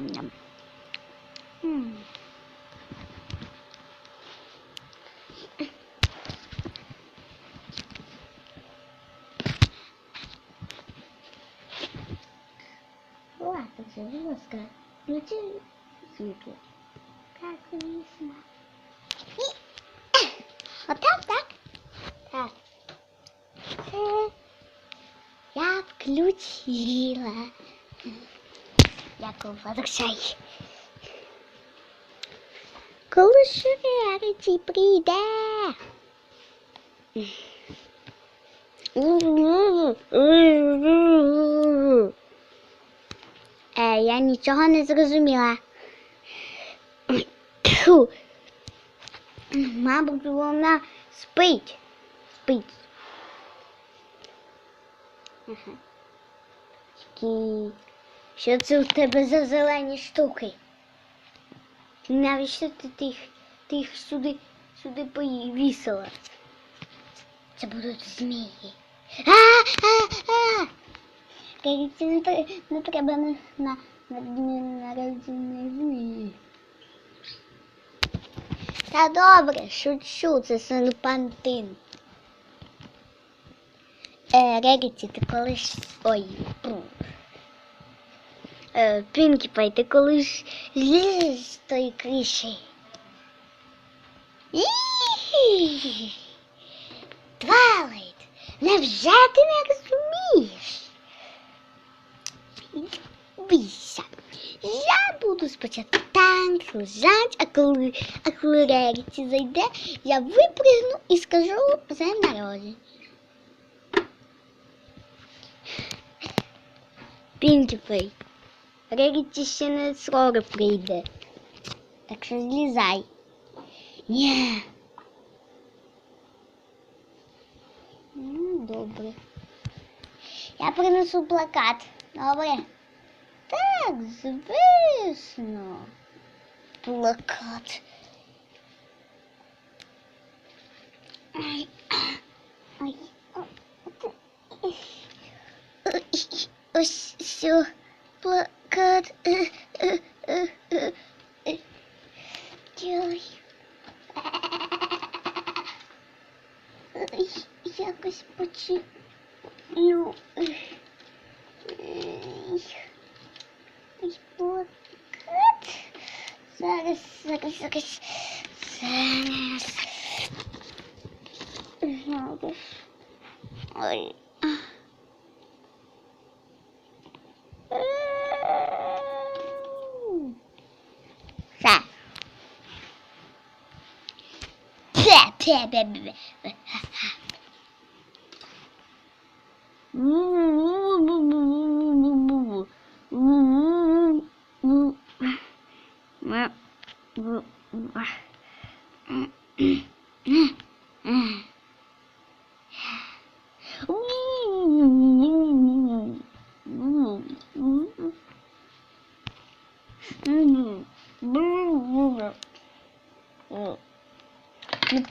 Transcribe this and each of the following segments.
Ням-ням-ням. М. Ладно, вже, будь ласка, включи світло. Так, звісно. І... Отак, так? Так. Це я включила. Дякую, Владусай. Коли Шеріті прийде? Е, я нічого не зрозуміла. Тьфу. Мабуть, вона спить. Спить. Ага. Такі. Що це у тебе за зелені штуки? Навіщо ти тих, тих сюди, сюди повісила? Це будуть змії. А, а, а! Кажеться, не, не треба на, на, на народження змії. Та добре, шучу, це серпантин. Е, Регіті, ти коли ж... Ой, пу. Е, Пінкі Пай, ти коли ж злізеш з тої криші? Твайлайт, невже ти не розумієш? Бійся. Я буду спочатку танк, лежать, а коли, а коли Реріті зайде, я випригну і скажу за народження. Пінкі Пай. Реріті ще не скоро прийде. Так що злізай. Ні. Ну, добре. Я принесу плакат. Добре. Так, звісно. Плакат. Якось почину. Ой, ой, плакат. Зараз, зараз, зараз. Зараз. Зараз. Ой. Все.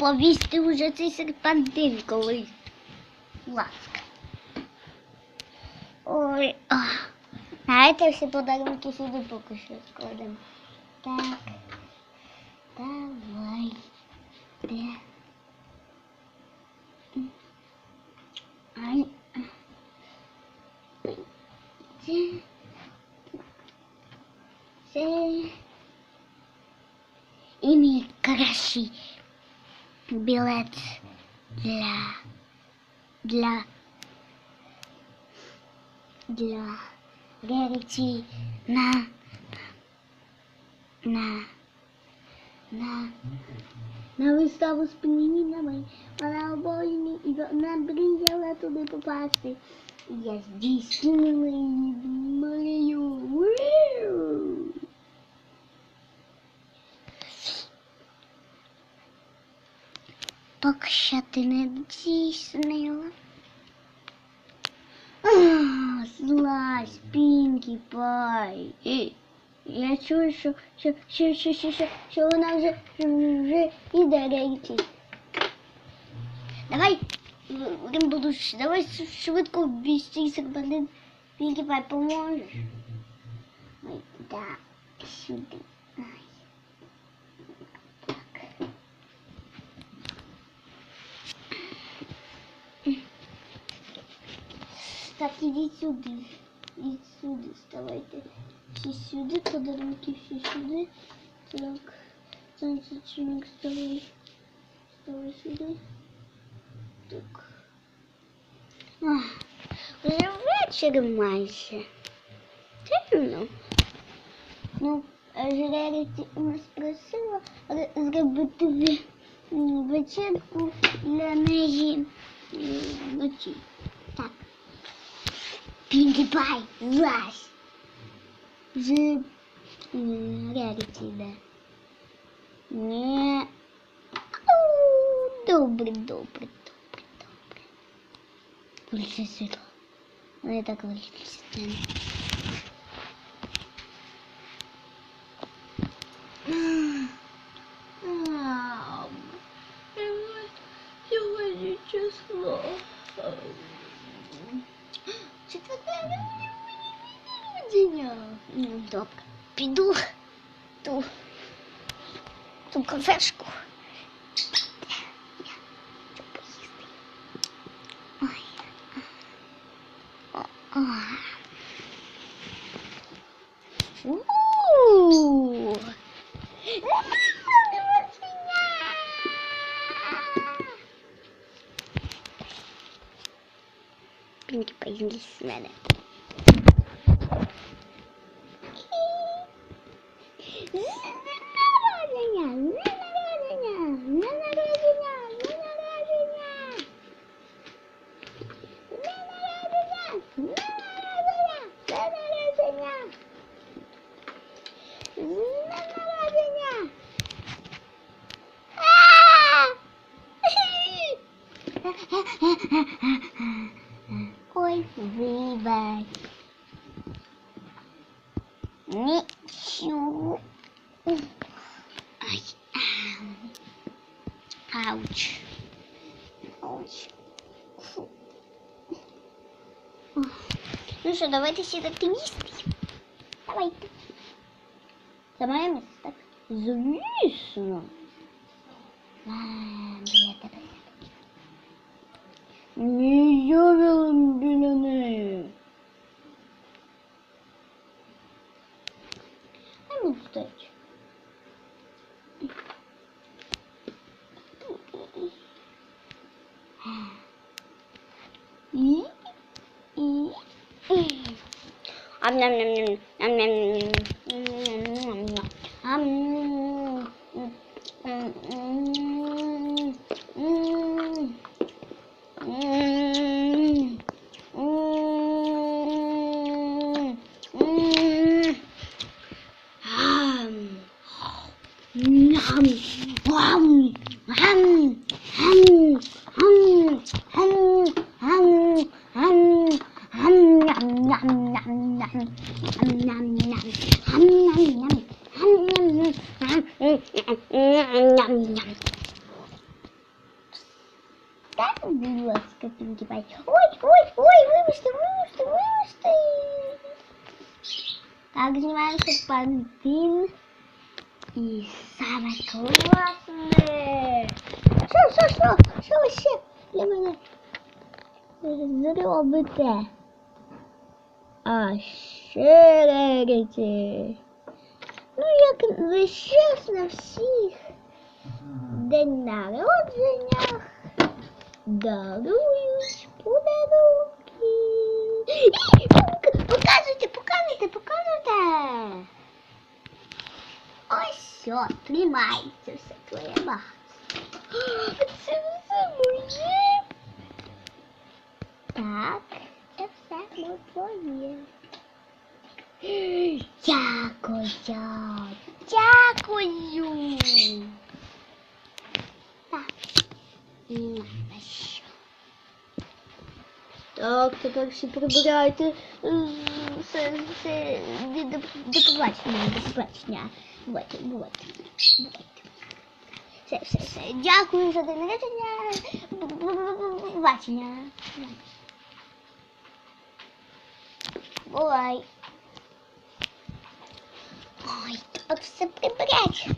Повісти вже цей серпантин колись. Ласка. Ой. А. Знаєте, всі подарунки сюди поки що складемо. Так. Давай. Де? Ай. Це. Це. І мій кращий білет для для для Реріті на на на на виставу з пінгвінами. Вона обожнює і вона мріяла туди попасти. І я здійснила її мрію. Поки що ти не здійснила. А, Злазь, Пінкі Пай. І Я чую, що, що, що, що, що, що, що вона вже, вже іде рейки. Давай, Римбуду, давай швидко ввести серпантин. Пінкі Пай, поможеш? Ой, Да, сюди. Так, ідіть сюди. Ідіть сюди, вставайте. Всі сюди, подарунки всі сюди. Так. Сонцечник вставай. Вставай сюди. Так. Ах, вже вечір майже. Темно. Ну, Жереріті у нас просила р- зробити ве- м, вечірку для неї м, вночі. PewDiePie Rush в реалити, да. Не... Добрый, добрый, добрый, добрый. Больше светло. Ну, я так выглядит. Добре. Піду ту ту конфешку. Pinky Pie, здесь надо. Ой, вибач. Нічого. Ай, ау. Ауч. Ауч. Фу. Ну що, давайте сідати їсти. Давайте. Це моє місце, так? Звісно. А, біля тебе. Yiyorum gülünü. Hemen tutacağım. Am nam nam nam nam nam nam nam nam nam nam Так, будь ласка, Пінкі Пай. Ой, ой, ой, вибачте, вибачте, вибачте. Так, знімаємося пантин. І саме класне. Що, що, що, що ви ще для мене зробите? А ще регіті. Ну, як весь час на всіх день народження дарують подарунки. І, Показуйте, показуйте, показуйте. Ось все, тримається все твоє багатство. Це все моє. Так, це все Моє. Дякую. Дякую. Так. Тепер всі прибирайте. Все, все, до, до, до побачення, до побачення. Бувайте, бувайте, бувайте. Все, все, все. Дякую за день народження. Побачення. Бувай. Ой, тут все прибрать.